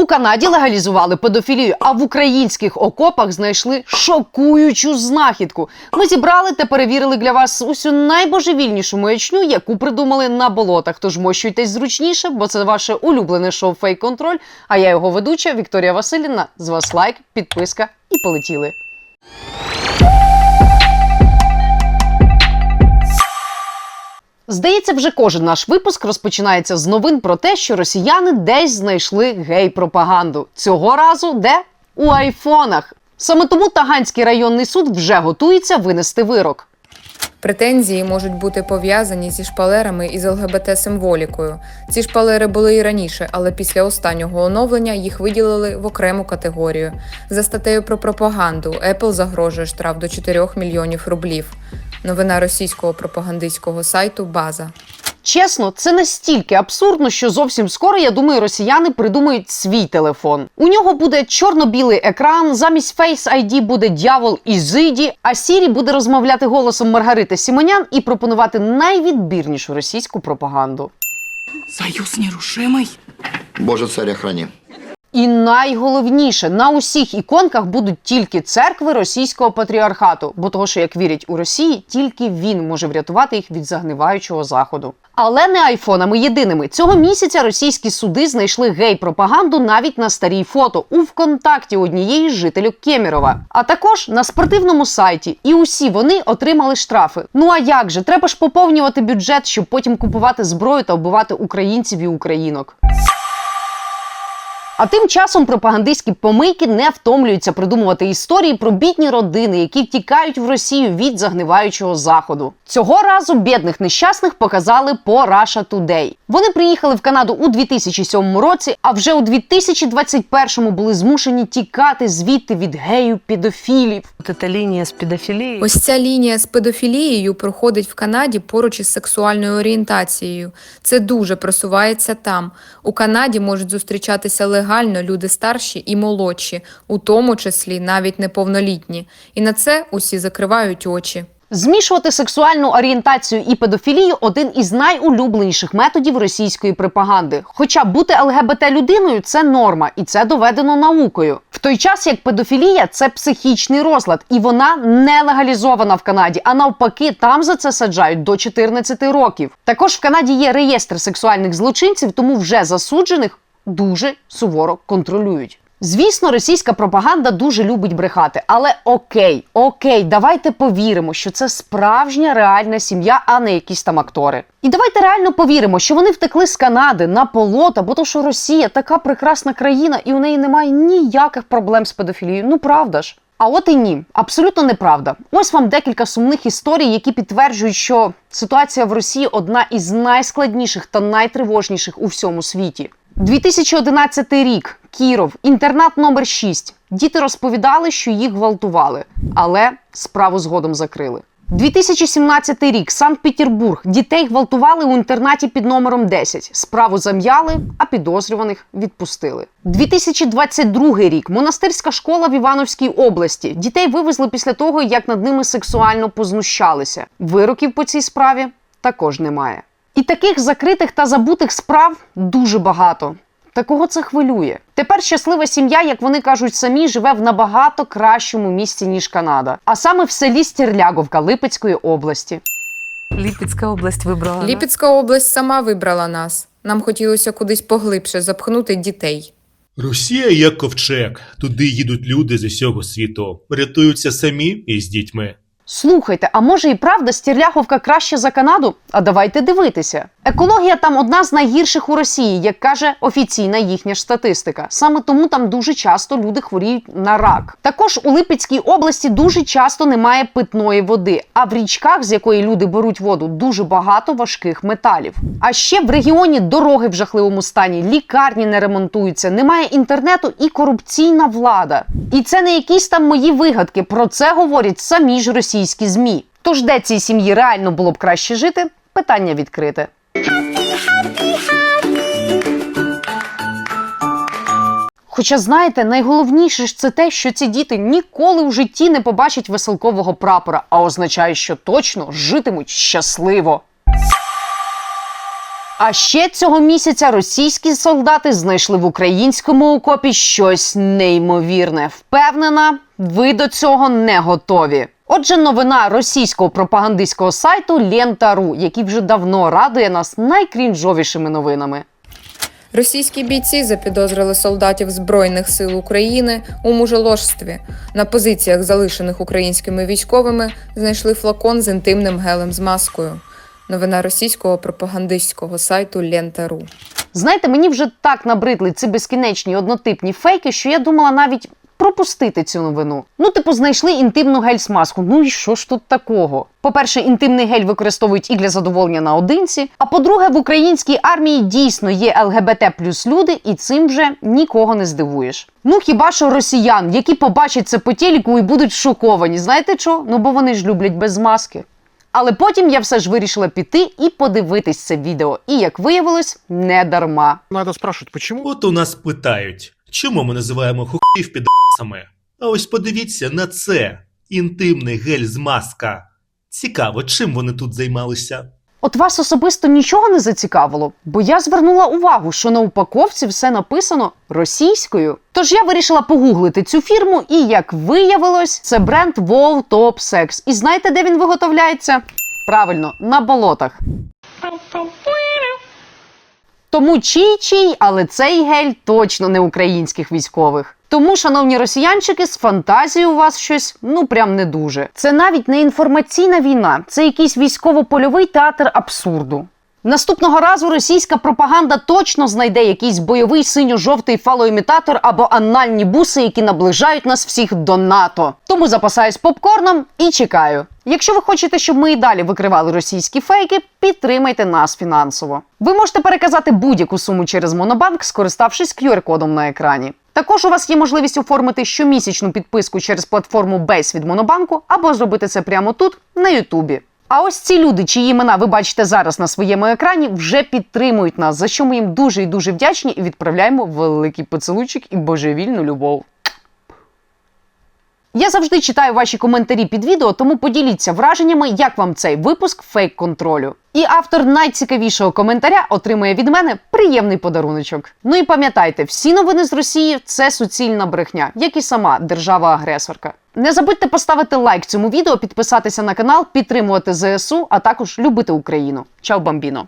У Канаді легалізували педофілію, а в українських окопах знайшли шокуючу знахідку. Ми зібрали та перевірили для вас усю найбожевільнішу маячню, яку придумали на болотах. Тож мощуйтесь зручніше, бо це ваше улюблене шоу Фейк Контроль. А я його ведуча Вікторія Васильівна. З вас лайк, підписка і полетіли. Здається, вже кожен наш випуск розпочинається з новин про те, що росіяни десь знайшли гей-пропаганду. Цього разу де? У айфонах. Саме тому Таганський районний суд вже готується винести вирок. Претензії можуть бути пов'язані зі шпалерами із ЛГБТ-символікою. Ці шпалери були і раніше, але після останнього оновлення їх виділили в окрему категорію. За статтею про пропаганду Apple загрожує штраф до 4 мільйонів рублів. Новина російського пропагандистського сайту База. Чесно, це настільки абсурдно, що зовсім скоро, я думаю, росіяни придумають свій телефон. У нього буде чорно-білий екран, замість Face ID буде дьявол і зиді, а Сірі буде розмовляти голосом Маргарити Сімонян і пропонувати найвідбірнішу російську пропаганду. Союз нерушимый? Боже, царя храни. І найголовніше, на усіх іконках будуть тільки церкви російського патріархату, бо того, що як вірять у Росії, тільки він може врятувати їх від загниваючого заходу. Але не айфонами єдиними. Цього місяця російські суди знайшли гей-пропаганду навіть на старій фото у ВКонтакті однієї з жителів Кемерова, а також на спортивному сайті. І усі вони отримали штрафи. Ну а як же? Треба ж поповнювати бюджет, щоб потім купувати зброю та вбивати українців і українок. А тим часом пропагандистські помийки не втомлюються придумувати історії про бідні родини, які втікають в Росію від загниваючого заходу. Цього разу бідних нещасних показали по Russia Today. Вони приїхали в Канаду у 2007 році, а вже у 2021 були змушені тікати звідти від гею педофілів. Вот эта линия с педофилией. Ось ця лінія з педофілією проходить в Канаді поруч із сексуальною орієнтацією. Це дуже просувається там. У Канаді можуть зустрічатися легально люди старші і молодші, у тому числі навіть неповнолітні. І на це усі закривають очі. Змішувати сексуальну орієнтацію і педофілію один із найулюбленіших методів російської пропаганди. Хоча бути ЛГБТ людиною це норма, і це доведено наукою. В той час як педофілія це психічний розлад, і вона не легалізована в Канаді. А навпаки, там за це саджають до 14 років. Також в Канаді є реєстр сексуальних злочинців, тому вже засуджених дуже суворо контролюють. Звісно, російська пропаганда дуже любить брехати, але окей, окей, давайте повіримо, що це справжня реальна сім'я, а не якісь там актори. І давайте реально повіримо, що вони втекли з Канади на полота, бо то, що Росія така прекрасна країна, і у неї немає ніяких проблем з педофілією. Ну правда ж. А от і ні, абсолютно неправда. Ось вам декілька сумних історій, які підтверджують, що ситуація в Росії одна із найскладніших та найтривожніших у всьому світі. 2011 рік. Кіров, інтернат номер 6. Діти розповідали, що їх гвалтували, але справу згодом закрили. 2017 рік. Санкт-Петербург. Дітей гвалтували у інтернаті під номером 10. Справу зам'яли, а підозрюваних відпустили. 2022 рік. Монастирська школа в Івановській області. Дітей вивезли після того, як над ними сексуально познущалися. Вироків по цій справі також немає. І таких закритих та забутих справ дуже багато. Та кого це хвилює? Тепер щаслива сім'я, як вони кажуть самі, живе в набагато кращому місці ніж Канада, а саме в селі Стерляговка Липецької області. Липецкая область выбрала. да? Ліпецька область сама вибрала нас. Нам хотілося кудись поглибше запхнути дітей. Росія як ковчег. Туди їдуть люди з усього світу, рятуються самі і з дітьми. Слухайте, а може і правда Стерляговка краще за Канаду? А давайте дивитися. Екологія там одна з найгірших у Росії, як каже офіційна їхня ж статистика. Саме тому там дуже часто люди хворіють на рак. Також у Липецькій області дуже часто немає питної води, а в річках, з якої люди беруть воду, дуже багато важких металів. А ще в регіоні дороги в жахливому стані, лікарні не ремонтуються, немає інтернету і корупційна влада. І це не якісь там мої вигадки. Про це говорять самі ж російські змі. Тож де цій сім'ї реально було б краще жити? Питання відкрите. Хоча, знаєте, найголовніше ж це те, що ці діти ніколи в житті не побачать веселкового прапора, а означає, що точно житимуть щасливо. А ще цього місяця російські солдати знайшли в українському окопі щось неймовірне. Впевнена, ви до цього не готові. Отже, новина російського пропагандистського сайту Лента.ру, який вже давно радує нас найкрінжовішими новинами. Російські бійці запідозрили солдатів Збройних сил України у мужеложстві. На позиціях, залишених українськими військовими, знайшли флакон з інтимним гелем з маскою. Новина російського пропагандистського сайту Лента.ру. Знаєте, мені вже так набридли ці безкінечні однотипні фейки, що я думала навіть пропустити цю новину. Ну, типу, знайшли інтимну гель-смазку. Ну і що ж тут такого? По-перше, інтимний гель використовують і для задоволення наодинці. А по-друге, в українській армії дійсно є ЛГБТ плюс люди, і цим вже нікого не здивуєш. Ну хіба що росіян, які побачать це по телеку і будуть шоковані. Знаєте що? Ну бо вони ж люблять без маски. Але потім я все ж вирішила піти і подивитись це відео. І як виявилось, не дарма. Надо спрашивать, почему От у нас питають, чому ми називаємо хухів підасами? А ось подивіться на це інтимний гель з маска. Цікаво, чим вони тут займалися. От вас особисто нічого не зацікавило, бо я звернула увагу, що на упаковці все написано російською. Тож я вирішила погуглити цю фірму, і як виявилось, це бренд WoW Top Sex. І знаєте, де він виготовляється? Правильно, на болотах. Тому чий чий, але цей гель точно не українських військових. Тому, шановні росіянчики, з фантазією у вас щось ну прям не дуже. Це навіть не інформаційна війна, це якийсь військово-польовий театр абсурду. Наступного разу російська пропаганда точно знайде якийсь бойовий синьо-жовтий фалоімітатор або анальні буси, які наближають нас всіх до НАТО. Тому запасаюсь попкорном і чекаю. Якщо ви хочете, щоб ми і далі викривали російські фейки, підтримайте нас фінансово. Ви можете переказати будь-яку суму через Монобанк, скориставшись QR-кодом на екрані. Також у вас є можливість оформити щомісячну підписку через платформу Base від Монобанку або зробити це прямо тут, на Ютубі. А ось ці люди, чиї імена ви бачите зараз на своєму екрані, вже підтримують нас, за що ми їм дуже і дуже вдячні і відправляємо великий поцілуйчик і божевільну любов. Я завжди читаю ваші коментарі під відео, тому поділіться враженнями, як вам цей випуск фейк контролю. І автор найцікавішого коментаря отримує від мене приємний подаруночок. Ну і пам'ятайте, всі новини з Росії це суцільна брехня, як і сама держава-агресорка. Не забудьте поставити лайк цьому відео, підписатися на канал, підтримувати ЗСУ, а також любити Україну. Чао, бамбіно!